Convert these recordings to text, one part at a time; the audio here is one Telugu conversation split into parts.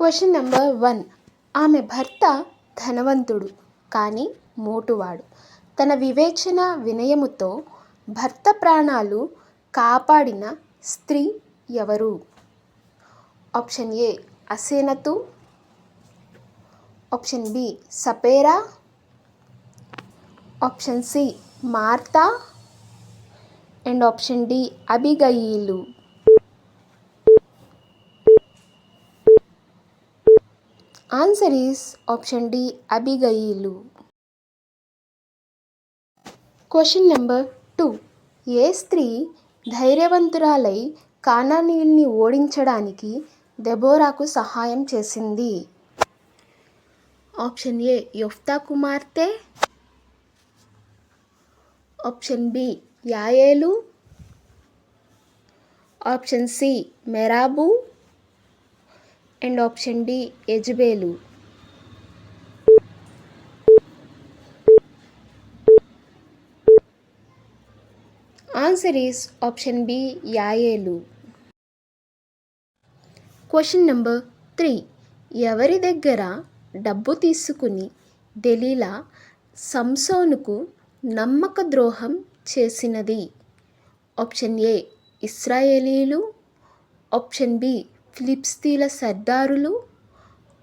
Question number one. ఆమె భర్త ధనవంతుడు కానీ మోటువాడు. తన వివేచన వినయముతో భర్త ప్రాణాలు కాపాడిన స్త్రీ ఎవరు? Option A అసేనతు. Option B సపేరా. Option C Martha. And option D అబిగయీలు. Answer is option D Abigail question number two ఏ స్త్రీ ధైర్యవంతురాలై కానానీయుల్ని ఓడించడానికి దెబోరాకు సహాయం చేసింది? ఆప్షన్ ఏ యొఫ్తా కుమార్తె option B యాయేలు option C మెరాబు and option D యజ్బేలు. Answer is option B యాయేలు. Question number three. ఎవరి దగ్గర డబ్బు తీసుకుని దెలీలా సంసోనుకు నమ్మక ద్రోహం చేసినది? ఆప్షన్ ఏ ఇస్రాయేలీలు. ఆప్షన్ బి ఫిలిప్స్తీల సర్దారులు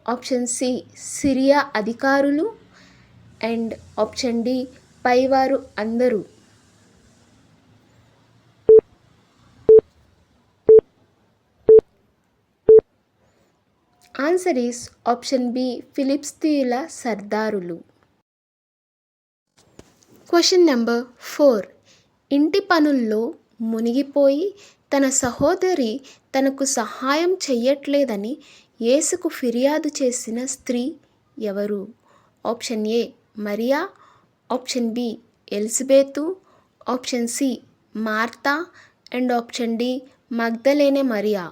ఆప్షన్ సి సిరియా అధికారులు అండ్ ఆప్షన్ డి పైవారు అందరూ. ఆన్సర్ ఈస్ ఆప్షన్ బి ఫిలిప్స్తీల సర్దారులు. Question number four. ఇంటి పనుల్లో మునిగిపోయి తన సహోదరి తనకు సహాయం చెయ్యట్లేదని యేసుకు ఫిర్యాదు చేసిన స్త్రీ ఎవరు? Option A Mariya. Option B Elizabeth. Option C Martha. And option D Magdalene Mariya.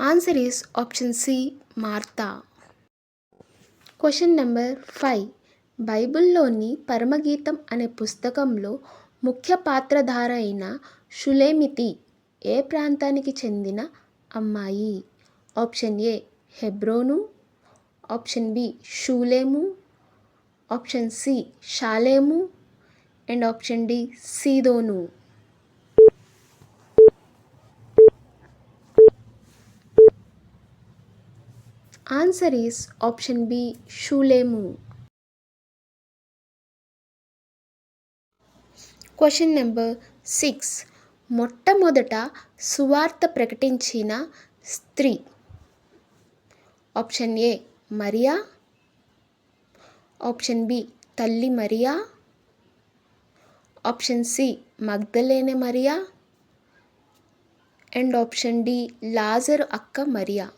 Answer is option C Martha. Question number five. బైబిల్లోని పరమగీతం అనే పుస్తకంలో ముఖ్య పాత్రధార అయిన షులేమితి ఏ ప్రాంతానికి చెందిన అమ్మాయి? Option A Hebron. Option B షూలేము. Option C Shalem. And option D సీదోను. Answer is option B షూలేము. Question number six. మొట్టమొదట సువార్త ప్రకటించిన స్త్రీ. Option A Mariya. Option B తల్లి Mariya. Option C Magdalene Mariya. And option D లాజరు అక్క Mariya.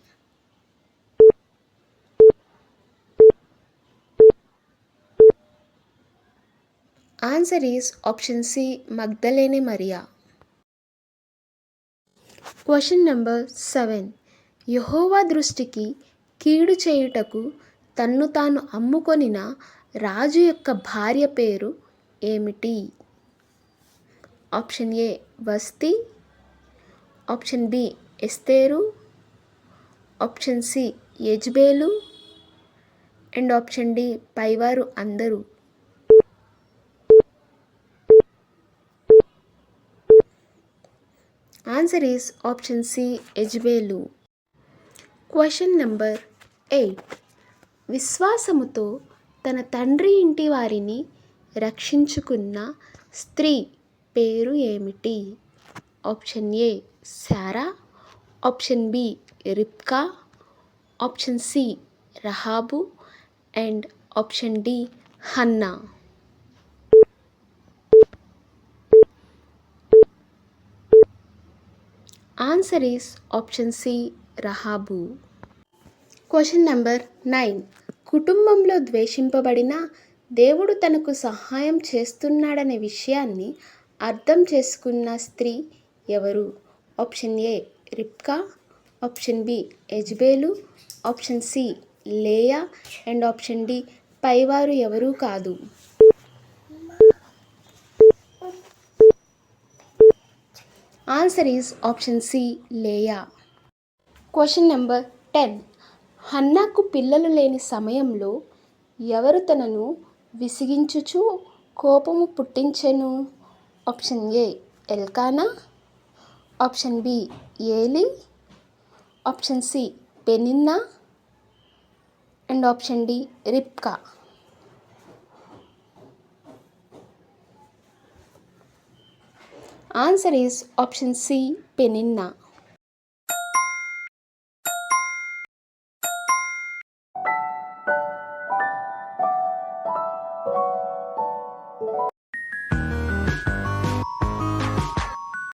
Answer is option C Magdalene Mariya. Question number seven. యహోవా దృష్టికి కీడు చేయుటకు తన్ను తాను అమ్ముకొనిన రాజు యొక్క భార్య పేరు ఏమిటి? Option A Vashti. Option B Esther. Option C Jezebel. And option D పైవారు అందరూ. Answer is option C Jezebel question number eight విశ్వాసముతో తన తండ్రి ఇంటి వారిని రక్షించుకున్న స్త్రీ పేరు ఏమిటి? Option A Sarah option B Rebekah option C Rahab and option D Hannah answer is option C Rahab question number nine కుటుంబంలో ద్వేషింపబడిన దేవుడు తనకు సహాయం చేస్తున్నాడనే విషయాన్ని అర్థం చేసుకున్న స్త్రీ ఎవరు? Option A Rebekah option B Jezebel option C Leah and option D పైవారు ఎవరూ కాదు. Answer is option C Leah question number ten హన్నాకు పిల్లలు లేని సమయంలో ఎవరు తనను విసిగించుచు కోపము పుట్టించెను? Option A Elkanah option B Eli option C Peninnah and option D Rebekah answer is option C Peninnah